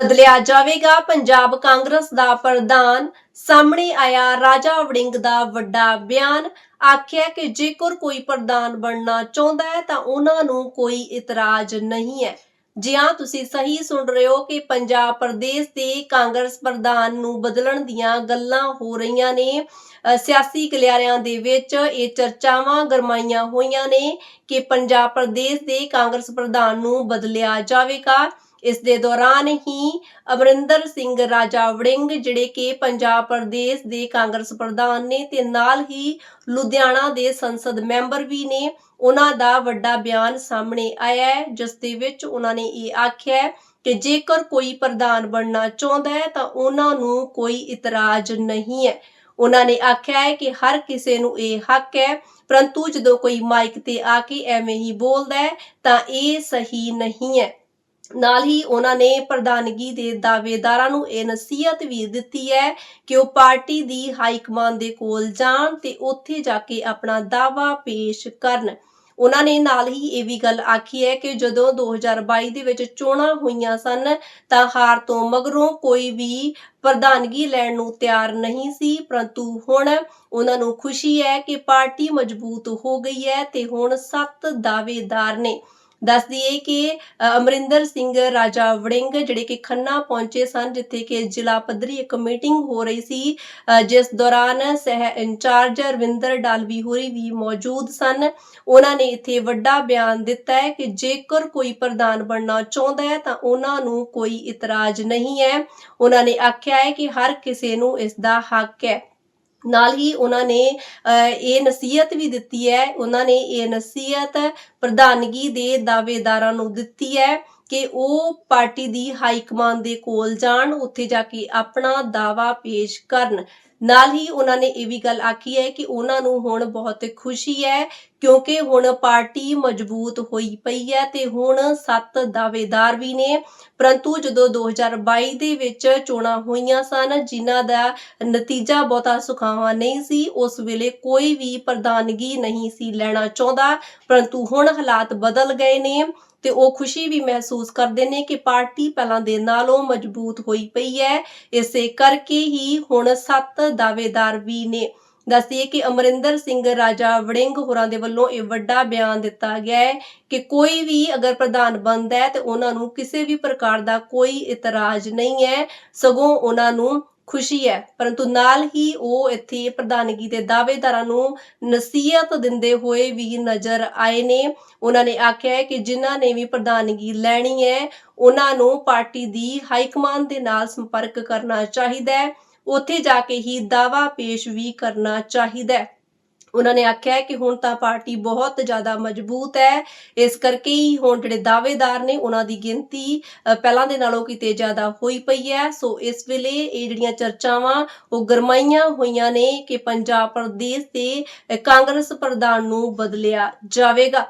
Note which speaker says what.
Speaker 1: ਬਦਲਿਆ ਜਾਵੇਗਾ। ਪੰਜਾਬ ਕਾਂਗਰਸ ਦਾ ਪ੍ਰਧਾਨ ਸਾਹਮਣੇ ਆਇਆ। ਰਾਜਾ ਵੜਿੰਗ ਦਾ ਵੱਡਾ ਬਿਆਨ ਆਖਿਆ ਕਿ ਜੇਕਰ ਕੋਈ ਪ੍ਰਧਾਨ ਬਣਨਾ ਚਾਹੁੰਦਾ ਹੈ ਤਾਂ ਉਹਨਾਂ ਨੂੰ ਕੋਈ ਇਤਰਾਜ਼ ਨਹੀਂ ਹੈ। ਜੀ ਹਾਂ, ਤੁਸੀਂ ਸਹੀ ਸੁਣ ਰਹੇ ਹੋ ਕਿ ਪੰਜਾਬ ਪ੍ਰਦੇਸ਼ ਦੇ ਕਾਂਗਰਸ ਪ੍ਰਧਾਨ ਨੂੰ ਬਦਲਣ ਦੀਆਂ ਗੱਲਾਂ ਹੋ ਰਹੀਆਂ ਨੇ। ਸਿਆਸੀ ਕਲਿਆਰਿਆਂ ਦੇ ਵਿੱਚ ਇਹ ਚਰਚਾਵਾਂ ਗਰਮਾਈਆਂ ਹੋਈਆਂ ਨੇ ਕਿ ਪੰਜਾਬ ਪ੍ਰਦੇਸ਼ ਦੇ ਕਾਂਗਰਸ ਪ੍ਰਧਾਨ ਨੂੰ ਬਦਲਿਆ ਜਾਵੇਗਾ। ਇਸ ਦੇ ਦੌਰਾਨ ਹੀ ਅਮਰਿੰਦਰ ਸਿੰਘ, ਰਾਜਾ ਵੜਿੰਗ ਜਿਹੜੇ ਕਿ ਪੰਜਾਬ ਪ੍ਰਦੇਸ਼ ਦੇ ਕਾਂਗਰਸ ਪ੍ਰਧਾਨ ਨੇ ਤੇ ਨਾਲ ਹੀ ਲੁਧਿਆਣਾ ਦੇ ਸੰਸਦ ਮੈਂਬਰ ਵੀ ਨੇ, ਉਹਨਾਂ ਦਾ ਵੱਡਾ ਬਿਆਨ ਸਾਹਮਣੇ ਆਇਆ ਹੈ, ਜਿਸ ਦੇ ਵਿੱਚ ਉਹਨਾਂ ਨੇ ਇਹ ਆਖਿਆ ਕਿ ਜੇਕਰ ਕੋਈ ਪ੍ਰਧਾਨ ਬਣਨਾ ਚਾਹੁੰਦਾ ਹੈ ਤਾਂ ਉਹਨਾਂ ਨੂੰ ਕੋਈ ਇਤਰਾਜ਼ ਨਹੀਂ ਹੈ। ਉਹਨਾਂ ਨੇ ਆਖਿਆ ਹੈ ਕਿ ਹਰ ਕਿਸੇ ਨੂੰ ਇਹ ਹੱਕ ਹੈ, ਪਰੰਤੂ ਜਦੋਂ ਕੋਈ ਮਾਈਕ ਤੇ ਆ ਕੇ ਐਵੇਂ ਹੀ ਬੋਲਦਾ ਹੈ ਤਾਂ ਇਹ ਸਹੀ ਨਹੀਂ ਹੈ। ਨਾਲ ਹੀ ਉਹਨਾਂ ਨੇ ਪ੍ਰਧਾਨਗੀ ਦੇ ਦਾਅਵੇਦਾਰਾਂ ਨੂੰ ਇਹ ਨਸੀਹਤ ਵੀ ਦਿੱਤੀ ਹੈ ਕਿ ਉਹ ਪਾਰਟੀ ਦੀ ਹਾਈ ਕਮਾਂਡ ਦੇ ਕੋਲ ਜਾਣ ਤੇ ਉੱਥੇ ਜਾ ਕੇ ਆਪਣਾ ਦਾਅਵਾ ਪੇਸ਼ ਕਰਨ। ਉਹਨਾਂ ਨੇ ਨਾਲ ਹੀ ਇਹ ਵੀ ਗੱਲ ਆਖੀ ਹੈ ਕਿ ਜਦੋਂ 2022 ਦੇ ਵਿੱਚ ਚੋਣਾਂ ਹੋਈਆਂ ਸਨ, ਤਾਂ ਹਾਰ ਤੋਂ ਮਗਰੋਂ ਕੋਈ ਵੀ ਪ੍ਰਧਾਨਗੀ ਲੈਣ ਨੂੰ ਤਿਆਰ ਨਹੀਂ ਸੀ, ਪਰੰਤੂ ਹੁਣ ਉਹਨਾਂ ਨੂੰ ਖੁਸ਼ੀ ਹੈ ਕਿ ਪਾਰਟੀ ਮਜ਼ਬੂਤ ਹੋ ਗਈ ਹੈ ਤੇ ਹੁਣ ਸੱਤ ਦਾਅਵੇਦਾਰ ਨੇ ਦੱਸ ਦਈਏ ਕਿ ਅਮਰਿੰਦਰ ਸਿੰਘ, ਰਾਜਾ ਵੜਿੰਗ ਜਿਹੜੇ ਕਿ ਖੰਨਾ ਪਹੁੰਚੇ ਸਨ, ਜਿੱਥੇ ਕਿ ਜ਼ਿਲ੍ਹਾ ਪੱਧਰੀ ਇੱਕ ਮੀਟਿੰਗ ਹੋ ਰਹੀ ਸੀ ਜਿਸ ਦੌਰਾਨ ਸਹਿ ਇੰਚਾਰਜ ਰਵਿੰਦਰ ਡਾਲਵੀ ਹੋਰੀ ਵੀ ਮੌਜੂਦ ਸਨ। ਉਹਨਾਂ ਨੇ ਇੱਥੇ ਵੱਡਾ ਬਿਆਨ ਦਿੱਤਾ ਹੈ ਕਿ ਜੇਕਰ ਕੋਈ ਪ੍ਰਧਾਨ ਬਣਨਾ ਚਾਹੁੰਦਾ ਹੈ, ਤਾਂ ਉਹਨਾਂ ਨੂੰ ਕੋਈ ਇਤਰਾਜ਼ ਨਹੀਂ ਹੈ। ਉਹਨਾਂ ਨੇ ਆਖਿਆ ਹੈ ਕਿ ਹਰ ਕਿਸੇ ਨੂੰ ਇਸ ਦਾ ਹੱਕ ਹੈ। ਨਾਲ ਹੀ ਉਹਨਾਂ ਨੇ ਅ, ਇਹ ਨਸੀਹਤ ਵੀ ਦਿੱਤੀ ਹੈ ਉਹਨਾਂ ਨੇ ਇਹ ਨਸੀਹਤ ਪ੍ਰਧਾਨਗੀ ਦੇ ਦਾਅਵੇਦਾਰਾਂ ਨੂੰ ਦਿੱਤੀ ਹੈ। ਕਿ ਉਹ ਪਾਰਟੀ ਦੀ ਹਾਈ ਕਮਾਂਡ ਦੇ ਕੋਲ ਜਾਣ, ਉੱਥੇ ਜਾ ਕੇ ਆਪਣਾ ਦਾਅਵਾ ਪੇਸ਼ ਕਰਨ। ਨਾਲ ਹੀ ਉਹਨਾਂ ਨੇ ਇਹ ਵੀ ਗੱਲ ਆਖੀ ਹੈ ਕਿ ਉਹਨਾਂ ਨੂੰ ਹੁਣ ਬਹੁਤ ਖੁਸ਼ੀ ਹੈ, ਕਿਉਂਕਿ ਹੁਣ ਪਾਰਟੀ ਮਜ਼ਬੂਤ ਹੋਈ ਪਈ ਹੈ ਤੇ ਹੁਣ ਸੱਤ ਦਾਅਵੇਦਾਰ ਵੀ ਨੇ। ਪਰੰਤੂ ਜਦੋਂ 2022 ਦੇ ਵਿੱਚ ਚੋਣਾਂ ਹੋਈਆਂ ਸਨ, ਜਿਨ੍ਹਾਂ ਦਾ ਨਤੀਜਾ ਬਹੁਤਾ ਸੁਖਾਵਾਂ ਨਹੀਂ ਸੀ, ਉਸ ਵੇਲੇ ਕੋਈ ਵੀ ਪ੍ਰਧਾਨਗੀ ਨਹੀਂ ਸੀ ਲੈਣਾ ਚਾਹੁੰਦਾ। ਪਰੰਤੂ ਹੁਣ ਹਾਲਾਤ ਬਦਲ ਗਏ ਨੇ। ਤੇ ਉਹ ਖੁਸ਼ੀ ਵੀ ਮਹਿਸੂਸ ਕਰਦੇ ਨੇ ਕਿ ਪਾਰਟੀ ਪਹਿਲਾਂ ਦੇ ਨਾਲੋਂ ਮਜ਼ਬੂਤ ਹੋਈ ਪਈ ਹੈ। ਇਸੇ ਕਰਕੇ ਹੀ ਹੁਣ ਸੱਤ ਦਾਵੇਦਾਰ ਵੀ ਨੇ। ਦੱਸਦੀਏ ਕਿ ਅਮਰਿੰਦਰ ਸਿੰਘ, ਰਾਜਾ ਵੜਿੰਗ ਹੋਰਾਂ ਦੇ ਵੱਲੋਂ ਇਹ ਵੱਡਾ ਬਿਆਨ ਦਿੱਤਾ ਗਿਆ ਹੈ ਕਿ ਕੋਈ ਵੀ ਅਗਰ ਪ੍ਰਧਾਨ ਬਣਦਾ ਹੈ ਤੇ ਉਹਨਾਂ ਨੂੰ ਕਿਸੇ ਵੀ ਪ੍ਰਕਾਰ ਦਾ ਕੋਈ ਇਤਰਾਜ਼ ਨਹੀਂ ਹੈ। ਸਗੋਂ ਉਹਨਾਂ ਨੂੰ ਖੁਸ਼ੀ ਹੈ। ਪਰੰਤੂ ਨਾਲ ਹੀ ਉਹ ਇੱਥੇ ਪ੍ਰਧਾਨਗੀ ਦੇ ਦਾਅਵੇਦਾਰਾਂ ਨੂੰ ਨਸੀਹਤ ਦਿੰਦੇ ਹੋਏ ਵੀ ਨਜ਼ਰ ਆਏ ਨੇ। ਉਹਨਾਂ ਨੇ ਆਖਿਆ ਹੈ ਕਿ ਜਿਨ੍ਹਾਂ ਨੇ ਵੀ ਪ੍ਰਧਾਨਗੀ ਲੈਣੀ ਹੈ, ਉਹਨਾਂ ਨੂੰ ਪਾਰਟੀ ਦੀ ਹਾਈ ਕਮਾਂਡ ਦੇ ਨਾਲ ਸੰਪਰਕ ਕਰਨਾ ਚਾਹੀਦਾ ਹੈ। ਉੱਥੇ ਜਾ ਕੇ ਹੀ ਦਾਵਾ ਪੇਸ਼ ਵੀ ਕਰਨਾ ਚਾਹੀਦਾ ਹੈ। ਉਹਨਾਂ ਨੇ ਆਖਿਆ ਕਿ ਹੁਣ ਤਾਂ ਪਾਰਟੀ ਬਹੁਤ ਜ਼ਿਆਦਾ ਮਜ਼ਬੂਤ ਹੈ। ਇਸ ਕਰਕੇ ਹੀ ਹੁਣ ਜਿਹੜੇ ਦਾਅਵੇਦਾਰ ਨੇ ਉਹਨਾਂ ਦੀ ਗਿਣਤੀ ਪਹਿਲਾਂ ਦੇ ਨਾਲੋਂ ਕਿਤੇ ਜ਼ਿਆਦਾ ਹੋਈ ਪਈ ਹੈ। ਸੋ ਇਸ ਵੇਲੇ ਇਹ ਜਿਹੜੀਆਂ ਚਰਚਾਵਾਂ, ਉਹ ਗਰਮਾਈਆਂ ਹੋਈਆਂ ਨੇ ਕਿ ਪੰਜਾਬ ਪ੍ਰਦੇਸ਼ ਦੇ ਕਾਂਗਰਸ ਪ੍ਰਧਾਨ ਨੂੰ ਬਦਲਿਆ ਜਾਵੇਗਾ।